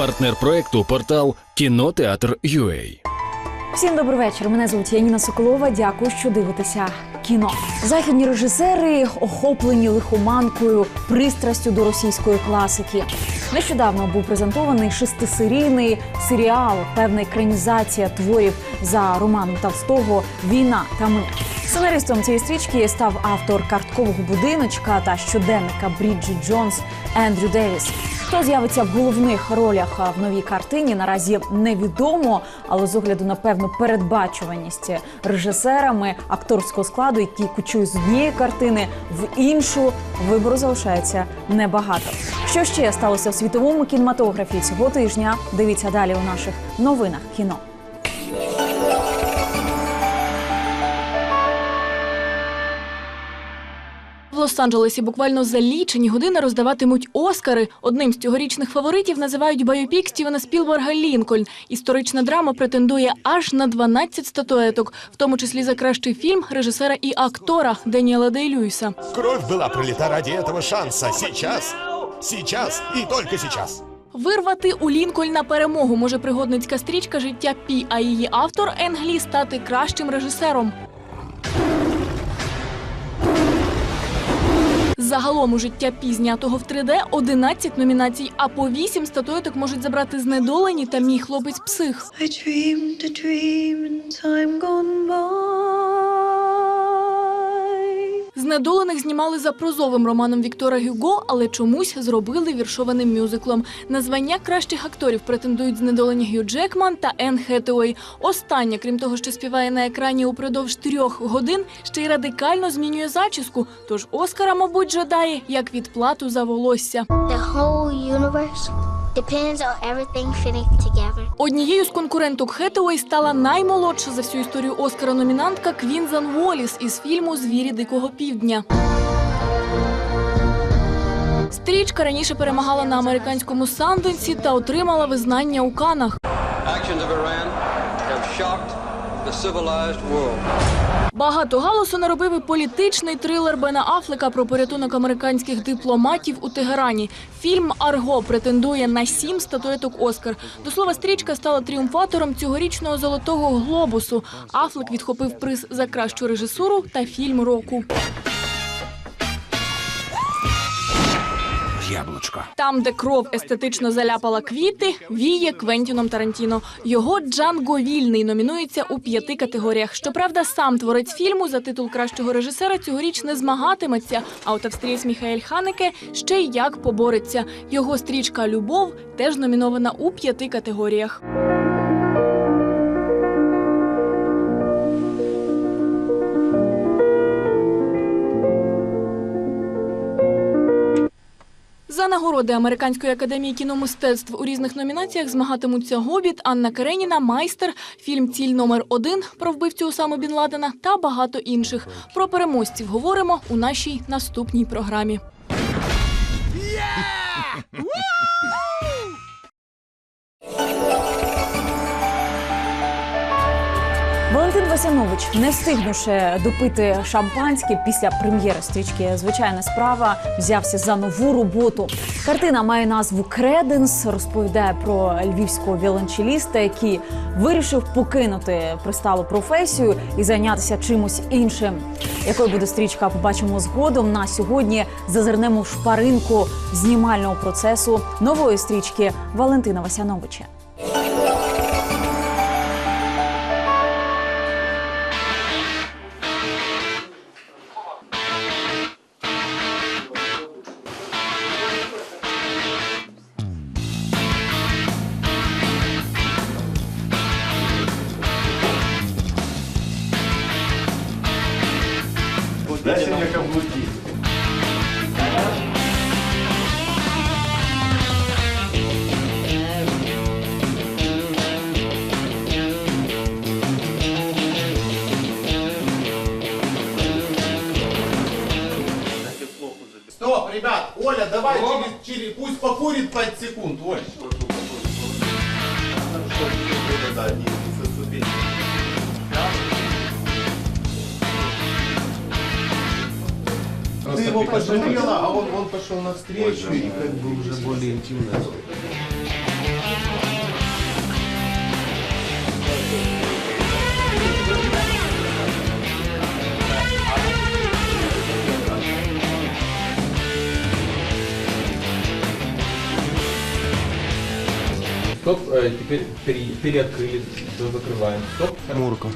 Партнер проекту портал Кінотеатр.UA. Всім добрий вечір. Мене звуть Яніна Соколова. Дякую, що дивитеся кіно. Західні режисери охоплені лихоманкою, пристрастю до російської класики. Нещодавно був презентований шестисерійний серіал, певна екранізація творів за романом Тавстого Війна та мир. Сценаристом цієї стрічки став автор карткового будиночка та щоденника Бріджит Джонс Ендрю Девіс. Хто з'явиться в головних ролях в новій картині, наразі невідомо, але з огляду на певну передбачуваність режисерами акторського складу, які кучують з однієї картини в іншу, вибору залишається небагато. Що ще сталося в світовому кінематографі цього тижня? Дивіться далі у наших новинах кіно. В Лос-Анджелесі буквально за лічені години роздаватимуть Оскари. Одним з цьогорічних фаворитів називають байопік Стівена Спілберга Лінкольн. Історична драма претендує аж на 12 статуеток, в тому числі за кращий фільм режисера і актора Деніела Дей Льюіса. Кровь была пролита ради этого шанса. Сейчас, сейчас и только сейчас. Вирвати у Лінкольна перемогу може пригодницька стрічка Життя Пі, а її автор Енглі стати кращим режисером. Загалом у життя пізнятого в 3D, 11 номінацій, а по 8 статуеток можуть забрати знедолені та мій хлопець псих. Знедолених знімали за прозовим романом Віктора Гюго, але чомусь зробили віршованим мюзиклом. На звання кращих акторів претендують знедолені Гью Джекман та Енн Хетуей. Остання, крім того, що співає на екрані упродовж трьох годин, ще й радикально змінює зачіску. Тож Оскара, мабуть, жадає як відплату за волосся. The whole universe depends on everything fitting together. Однією з конкуренток Хетуей стала наймолодша за всю історію Оскара номінантка Квінзан Воліс із фільму Звірі дикого півдня. Стрічка раніше перемагала на американському Санденсі та отримала визнання у Канах. Actions of Iran have shocked the civilized world. Багато галасу наробив і політичний трилер Бена Афлека про порятунок американських дипломатів у Тегерані. Фільм Арго претендує на сім статуеток Оскар. До слова, стрічка стала тріумфатором цьогорічного золотого глобусу. Афлек відхопив приз за кращу режисуру та фільм року. Яблочко. Там, де кров естетично заляпала квіти, віє Квентіном Тарантіно. Його Джанго Вільний номінується у п'яти категоріях. Щоправда, сам творець фільму за титул кращого режисера цьогоріч не змагатиметься. А от австрієць Міхаель Ханеке ще й як побореться. Його стрічка Любов теж номінована у п'яти категоріях. За нагороди Американської академії кіномистецтв у різних номінаціях змагатимуться Гобіт, Анна Кареніна, Майстер, фільм Ціль номер один про вбивцю Осаму Бін Ладена та багато інших. Про переможців говоримо у нашій наступній програмі. Валентин Васянович, не встигнувши допити шампанське після прем'єри стрічки Звичайна справа, взявся за нову роботу. Картина має назву Креденс. Розповідає про львівського віолончеліста, який вирішив покинути присталу професію і зайнятися чимось іншим. Якою буде стрічка, побачимо згодом. На сьогодні зазирнемо в шпаринку знімального процесу нової стрічки Валентина Васяновича. Ребят, Оля, давай через, через, пусть покурит 5 секунд, Оль. Да, не, не зацепись. Ты его пожалела, а он, он пошел навстречу и как бы уже более интимно. Стоп, э, теперь пере- переоткрыли, закрываем. Стоп. Мурко.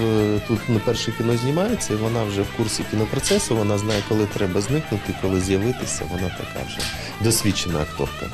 В- Тут на перше кіно знімається, і вона вже в курсі кінопроцесу, вона знає, коли треба зникнути, коли з'явитися. Вона така вже досвідчена акторка.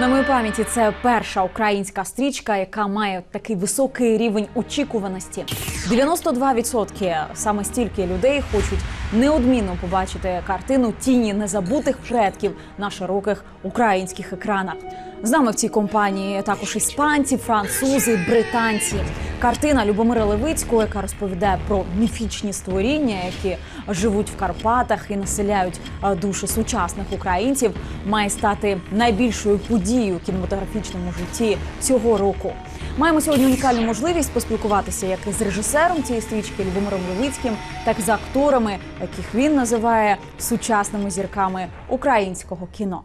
На моїй пам'яті це перша українська стрічка, яка має такий високий рівень очікуваності. 92% саме стільки людей хочуть неодмінно побачити картину тіні незабутих предків на широких українських екранах. З нами в цій компанії також іспанці, французи, британці. Картина Любомира Левицького, яка розповідає про міфічні створіння, які живуть в Карпатах і населяють е, душі сучасних українців, має стати найбільшою подією у кінематографічному житті цього року. Маємо сьогодні унікальну можливість поспілкуватися як з режисером цієї стрічки Любомиром Левицьким, так і з акторами, яких він називає сучасними зірками українського кіно.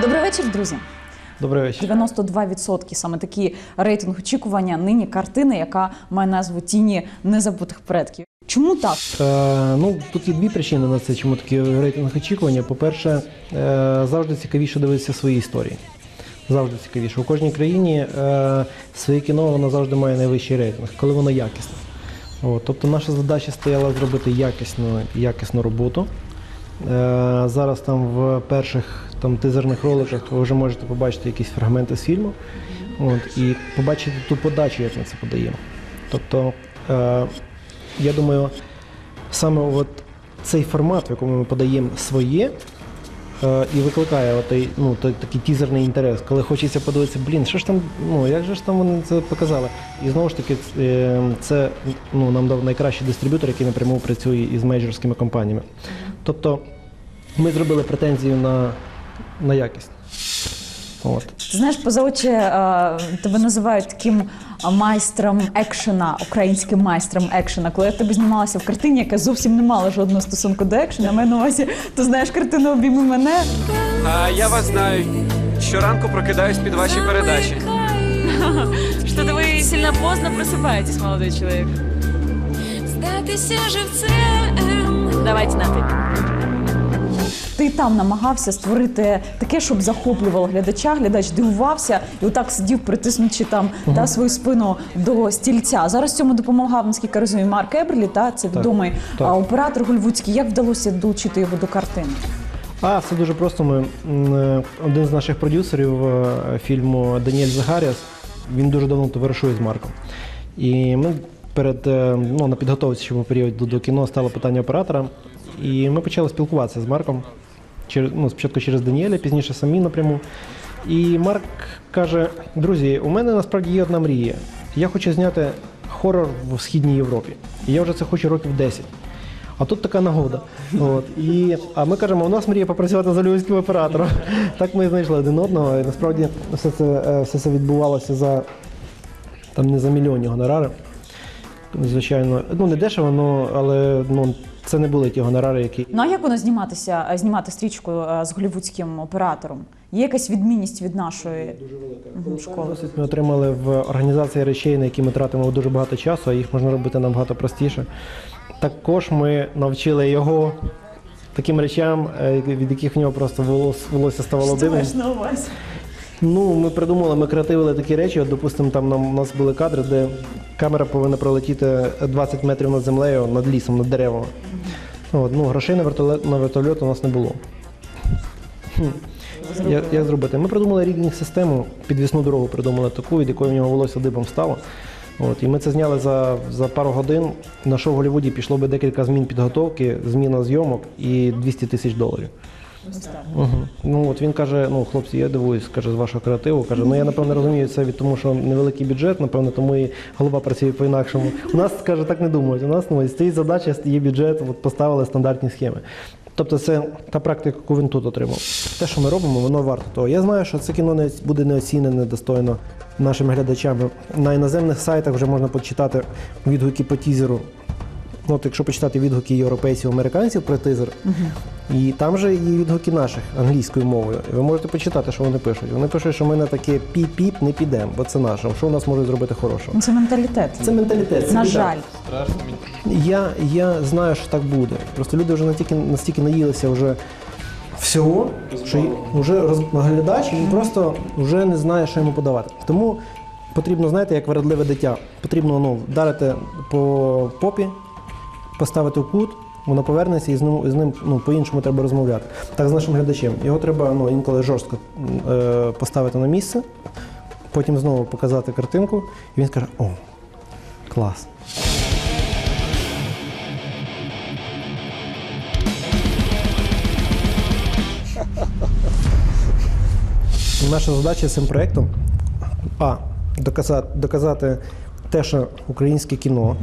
Добрий вечір, друзі. Добрий вечір. 92% саме такі рейтинг очікування нині картини, яка має назву Тіні незабутих предків. Чому так? Е, ну, тут є дві причини на це, чому такі рейтинг очікування. По-перше, е, завжди цікавіше дивитися свої історії. Завжди цікавіше. У кожній країні е, своє кіно воно завжди має найвищий рейтинг, коли воно якісне. От, тобто наша задача стояла зробити якісну, якісну роботу. Е, зараз там в перших там, тизерних роликах то ви вже можете побачити якісь фрагменти з фільму от, і побачити ту подачу, як ми це подаємо. Тобто, е, я думаю, саме от цей формат, в якому ми подаємо своє, е, і викликає отей, ну, той, такий тізерний інтерес, коли хочеться подивитися, блін, що ж там, ну як же ж там вони це показали? І знову ж таки, е, це ну, нам дав найкращий дистриб'ютор, який напряму працює із мейджорськими компаніями. Тобто ми зробили претензію на, на якість. От. Ти знаєш, поза очі е, тебе називають таким а, майстром екшена, українським майстром екшена. Коли я в тебе знімалася в картині, яка зовсім не мала жодного стосунку до екшена, маю на увазі, ти знаєш картину обійми мене. А я вас знаю. Щоранку прокидаюсь під ваші передачі. Что-то вы сильно поздно просыпаетесь, молодой человек. Здатися живцем. Давайте на ты. Ти там намагався створити таке, щоб захоплювало глядача. Глядач дивувався і отак сидів, притиснучи там та свою спину до стільця. Зараз цьому допомагав, наскільки розумію, Марк Еберлі, та це відомий так. а, оператор голівудський. Як вдалося долучити його до картини? А, все дуже просто. Ми, е, один з наших продюсерів е, фільму Даніель Загаріас, він дуже давно товаришує з Марком. І ми перед е, ну, на підготовчому періоді до кіно стало питання оператора. І ми почали спілкуватися з Марком. Через, ну, спочатку через Даніеля, пізніше самі напряму. І Марк каже: друзі, у мене насправді є одна мрія. Я хочу зняти хорор в Східній Європі. І я вже це хочу років 10. А тут така нагода. От. І, а ми кажемо, у нас мрія попрацювати з голівудським оператором. Так ми і знайшли один одного. І насправді все це, е, все це відбувалося за там не за мільйонні гонорари. Звичайно, ну не дешево, але ну, це не були ті гонорари, які. Ну а як воно зніматися, е, знімати стрічку е, з голівудським оператором? Є якась відмінність від нашої Мгм, школи? Досвід ми отримали в організації речей, на які ми тратимо дуже багато часу, а їх можна робити набагато простіше. Також ми навчили його таким речам, е, від яких в нього просто волос- волосся ставало дивним. Ну, ми придумали, ми креативили такі речі. От, допустимо, там нам у нас були кадри, де камера повинна пролетіти 20 метрів над землею, над лісом, над деревами. От, ну, грошей на вертольот, на вертольот у нас не було. Хм. Як, як зробити? Ми придумали рігінг систему, підвісну дорогу придумали таку, від якої в нього волосся дибом стало. От, і ми це зняли за, за пару годин. На що в Голлівуді пішло би декілька змін підготовки, зміна зйомок і 200 тисяч доларів. Ну от він каже: ну хлопці, я дивуюсь, каже, з вашого креативу. Каже, ну я напевно розумію це від тому, що невеликий бюджет, напевно, тому і голова працює по-інакшому. У нас каже, так не думають. У нас ну, стоїть задача, є бюджет, от поставили стандартні схеми. Тобто це та практика, яку він тут отримав. Те, що ми робимо, воно варто того. Я знаю, що це кіно не буде неоцінене достойно нашими глядачами. На іноземних сайтах вже можна почитати відгуки по тізеру Ну, от якщо почитати відгуки європейців, американців про тизер, і там же є відгуки наших англійською мовою. Ви можете почитати, що вони пишуть. Вони пишуть, що ми на таке піп-піп не підемо, бо це наше. Що у нас можуть зробити хорошого? Ну, Це менталітет. Це менталітет. Це На біда. жаль. Страшно. Я, я знаю, що так буде. Просто люди вже настільки, настільки наїлися вже всього, що вже розглядач він просто вже не знає, що йому подавати. Тому потрібно, знаєте, як вередливе дитя. Потрібно ну, вдарити по попі, поставити в кут, воно повернеться і з ним, з ним ну, по-іншому треба розмовляти. Так з нашим глядачем. Його треба ну, інколи жорстко е, поставити на місце, потім знову показати картинку, і він скаже: О, клас. Наша задача з цим проєктом а. Доказати, доказати те, що українське кіно,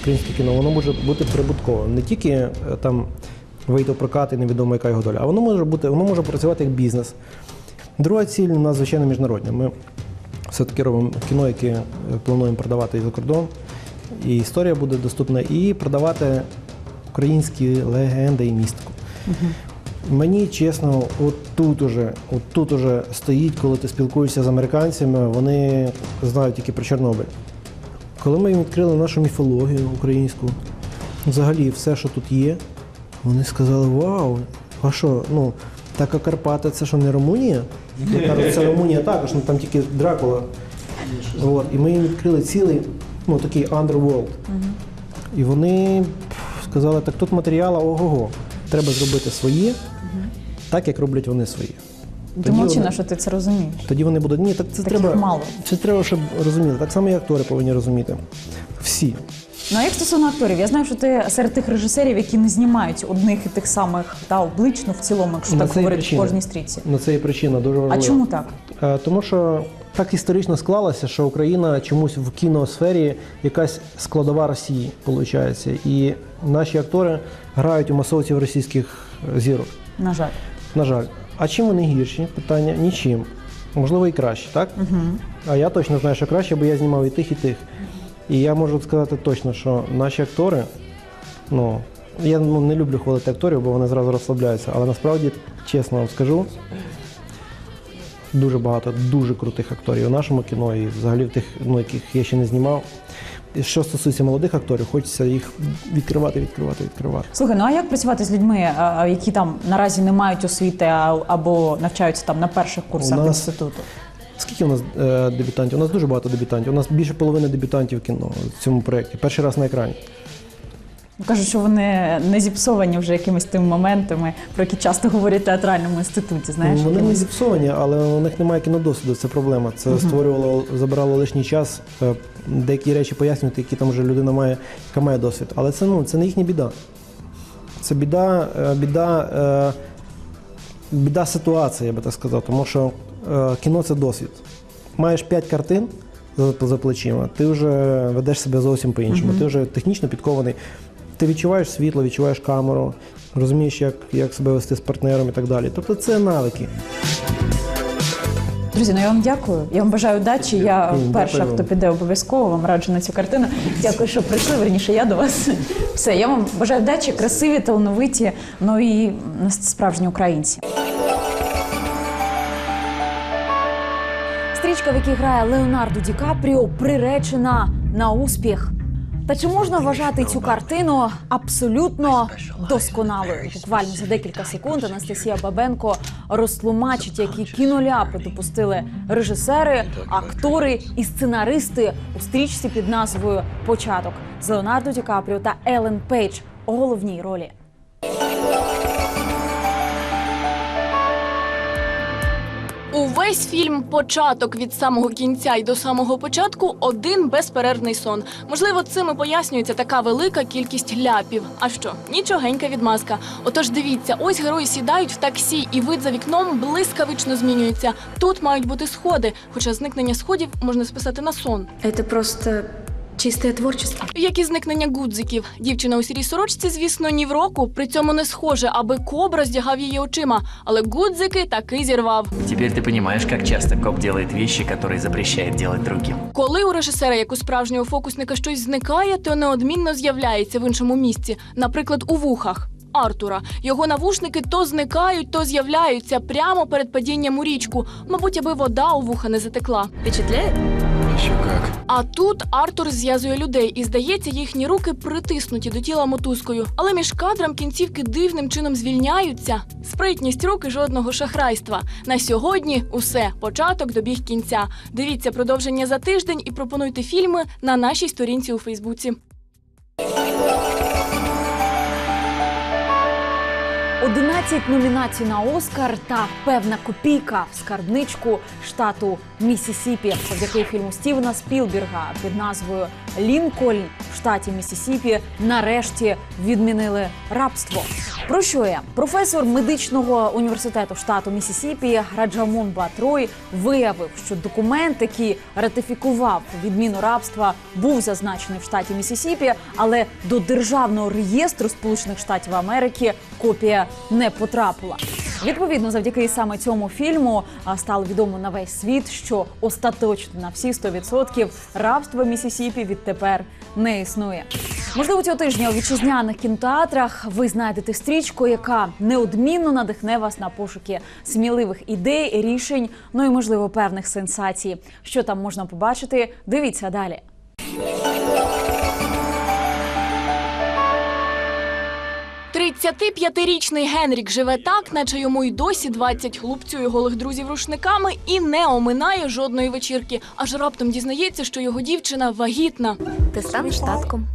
українське кіно, воно може бути прибутковим. Не тільки е, там вийти в прокат і невідомо, яка його доля, а воно може бути, воно може працювати як бізнес. Друга ціль у нас, звичайно, міжнародна. Ми все-таки робимо кіно, яке е, плануємо продавати і за кордон. І історія буде доступна, і продавати українські легенди і містику. Мені чесно, от тут уже, от тут уже стоїть, коли ти спілкуєшся з американцями, вони знають тільки про Чорнобиль. Коли ми їм відкрили нашу міфологію українську, взагалі все, що тут є, вони сказали: Вау! А що, ну, така Карпати, це що не Румунія? Кажу, це Румунія також, ну там тільки Дракула. От, і ми їм відкрили цілий, ну такий underworld. І вони сказали, так тут матеріала ого-го. Треба зробити своє, так як роблять вони свої. Вони- що ти це розумієш. тоді вони будуть. Ні, так це Таких треба. мало. Це треба, щоб розуміли. Так само і актори повинні розуміти. Всі. Ну а як стосовно акторів, я знаю, що ти серед тих режисерів, які не знімають одних і тих самих та облично в цілому, якщо На так це є говорити в кожній стрічці. На це є причина дуже А чому так? Е, Тому що так історично склалося, що Україна чомусь в кіносфері якась складова Росії, виходить. І наші актори грають у масовців російських е, зірок. На жаль. На жаль. А чим вони гірші? Питання нічим. Можливо, і краще, так? Угу. А я точно знаю, що краще, бо я знімав і тих, і тих. І я можу сказати точно, що наші актори, ну, я ну, не люблю хвалити акторів, бо вони зразу розслабляються. Але насправді, чесно вам скажу, дуже багато дуже крутих акторів у нашому кіно і взагалі в тих, ну, яких я ще не знімав. І що стосується молодих акторів, хочеться їх відкривати, відкривати, відкривати. Слухай, ну а як працювати з людьми, які там наразі не мають освіти або навчаються там на перших курсах У нас- інституту? Скільки у нас е, дебютантів? У нас дуже багато дебютантів. У нас більше половини дебютантів кіно в цьому проєкті. Перший раз на екрані. Кажуть, що вони не зіпсовані вже якимись тими моментами, про які часто говорять в театральному інституті. Знаєш, Вони не зіпсовані, але у них немає кінодосвіду. Це проблема. Це створювало, забирало лишній час. е, Деякі речі пояснювати, які там вже людина має, яка має досвід. Але це ну це не їхня біда. Це біда, е, біда, е, біда ситуації, я би так сказав. Тому що кіно це досвід. Маєш п'ять картин за, плечима, ти вже ведеш себе зовсім по-іншому. Ти вже технічно підкований. Ти відчуваєш світло, відчуваєш камеру, розумієш, як, як себе вести з партнером і так далі. Тобто це навики. Друзі, ну я вам дякую. Я вам бажаю удачі. Я Дякую перша, хто піде обов'язково, вам раджу на цю картину. Дякую, що прийшли. Верніше, я до вас. Все, я вам бажаю вдачі, красиві, талановиті, ну і справжні українці. Стрічка, в якій грає Леонардо Ді Капріо, приречена на успіх. Та чи можна вважати цю картину абсолютно досконалою? Буквально за декілька секунд Анастасія Бабенко розтлумачить, які кіноляпи допустили режисери, актори і сценаристи у стрічці під назвою Початок з Леонардо Ді Капріо та Елен Пейдж у головній ролі. Увесь фільм початок від самого кінця і до самого початку один безперервний сон. Можливо, цим і пояснюється така велика кількість ляпів. А що? Нічогенька відмазка. Отож, дивіться, ось герої сідають в таксі, і вид за вікном блискавично змінюється. Тут мають бути сходи, хоча зникнення сходів можна списати на сон. Це просто чистое творчество. Як і зникнення гудзиків. Дівчина у сірій сорочці, звісно, ні в року. При цьому не схоже, аби кобра здягав її очима. Але гудзики таки зірвав. Теперь ты понимаешь, как часто коп делает вещи, которые запрещает делать другим. Коли у режисера, як у справжнього фокусника, щось зникає, то неодмінно з'являється в іншому місці, наприклад, у вухах. Артура його навушники то зникають, то з'являються прямо перед падінням у річку, мабуть, аби вода у вуха не затекла. Впечатляет? Еще как. А тут Артур зв'язує людей, і здається, їхні руки притиснуті до тіла мотузкою. Але між кадром кінцівки дивним чином звільняються. Спритність руки жодного шахрайства. На сьогодні усе. Початок добіг кінця. Дивіться продовження за тиждень і пропонуйте фільми на нашій сторінці у Фейсбуці. 11 номінацій на Оскар та певна копійка в скарбничку штату Місісіпі завдяки фільму Стівена Спілберга під назвою Лінкольн в штаті Місісіпі нарешті відмінили рабство. Про що я? Професор медичного університету штату Місісіпі Раджамон Батрой виявив, що документ, який ратифікував відміну рабства, був зазначений в штаті Місісіпі, але до державного реєстру Сполучених Штатів Америки копія не потрапила. Відповідно, завдяки саме цьому фільму стало відомо на весь світ, що остаточно на всі 100% рабство Місісіпі відтепер не існує. Можливо, цього тижня у вітчизняних кінотеатрах ви знайдете стрічку, яка неодмінно надихне вас на пошуки сміливих ідей, рішень, ну і можливо певних сенсацій. Що там можна побачити? Дивіться далі. – 35-річний Генрік живе так, наче йому й досі 20 хлопцює голих друзів рушниками і не оминає жодної вечірки. Аж раптом дізнається, що його дівчина вагітна. Ти станеш татком.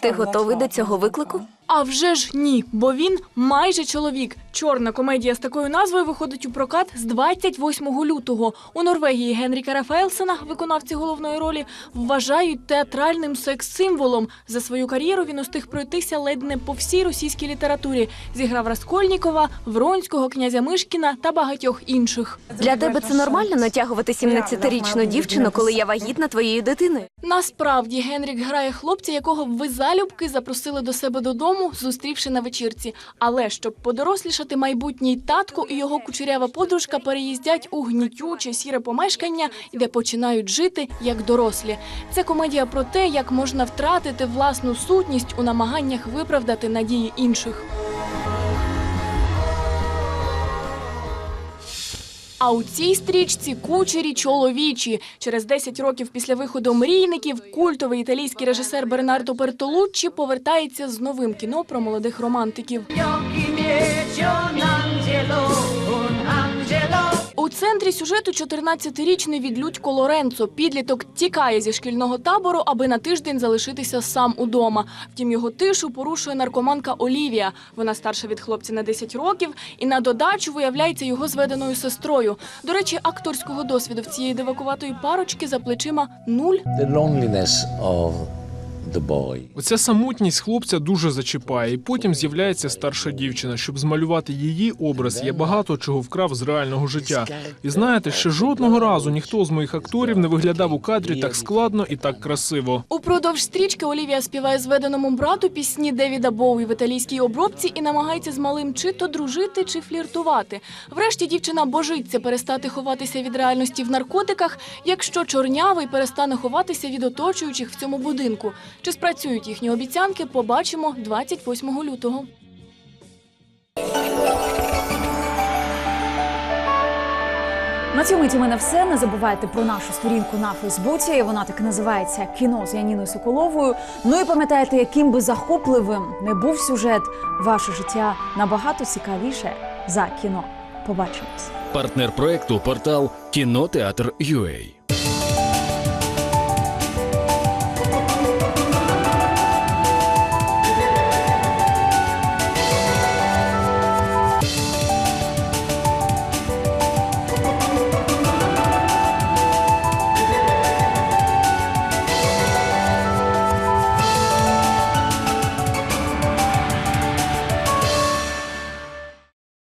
Ти готовий до цього виклику? А вже ж ні, бо він майже чоловік. Чорна комедія з такою назвою виходить у прокат з 28 лютого. У Норвегії Генріка Рафаелсена, виконавці головної ролі, вважають театральним секс-символом. За свою кар'єру він устиг пройтися ледь не по всій російській літературі. Зіграв Раскольнікова, Вронського, князя Мишкіна та багатьох інших. Для тебе це нормально натягувати 17-річну дівчину, коли я вагітна твоєю дитиною? Насправді Генрік грає хлопця, якого ви залюбки запросили до себе додому, зустрівши на вечірці. Але щоб подорослішати, майбутній татко і його кучерява подружка переїздять у гнітюче сіре помешкання, де починають жити як дорослі. Це комедія про те, як можна втратити власну сутність у намаганнях виправдати надії інших. А у цій стрічці кучері чоловічі. Через 10 років після виходу мрійників культовий італійський режисер Бернардо Бертолуччі повертається з новим кіно про молодих романтиків. Центрі сюжету 14-річний відлюдько Лоренцо. Підліток тікає зі шкільного табору, аби на тиждень залишитися сам удома. Втім, його тишу порушує наркоманка Олівія. Вона старша від хлопця на 10 років і на додачу виявляється його зведеною сестрою. До речі, акторського досвіду в цієї дивакуватої парочки за плечима нуль. Оця самотність хлопця дуже зачіпає, і потім з'являється старша дівчина. Щоб змалювати її образ, я багато чого вкрав з реального життя. І знаєте, ще жодного разу ніхто з моїх акторів не виглядав у кадрі так складно і так красиво. Упродовж стрічки Олівія співає зведеному брату пісні Девіда Боуі в італійській обробці і намагається з малим чи то дружити, чи фліртувати. Врешті дівчина божиться перестати ховатися від реальності в наркотиках, якщо чорнявий перестане ховатися від оточуючих в цьому будинку. Чи спрацюють їхні обіцянки, побачимо 28 лютого. На цьому в мене все. Не забувайте про нашу сторінку на Фейсбуці. Вона так і називається Кіно з Яніною Соколовою. Ну і пам'ятайте, яким би захопливим не був сюжет, ваше життя набагато цікавіше за кіно. Побачимось. Партнер проекту портал кінотеатр.ua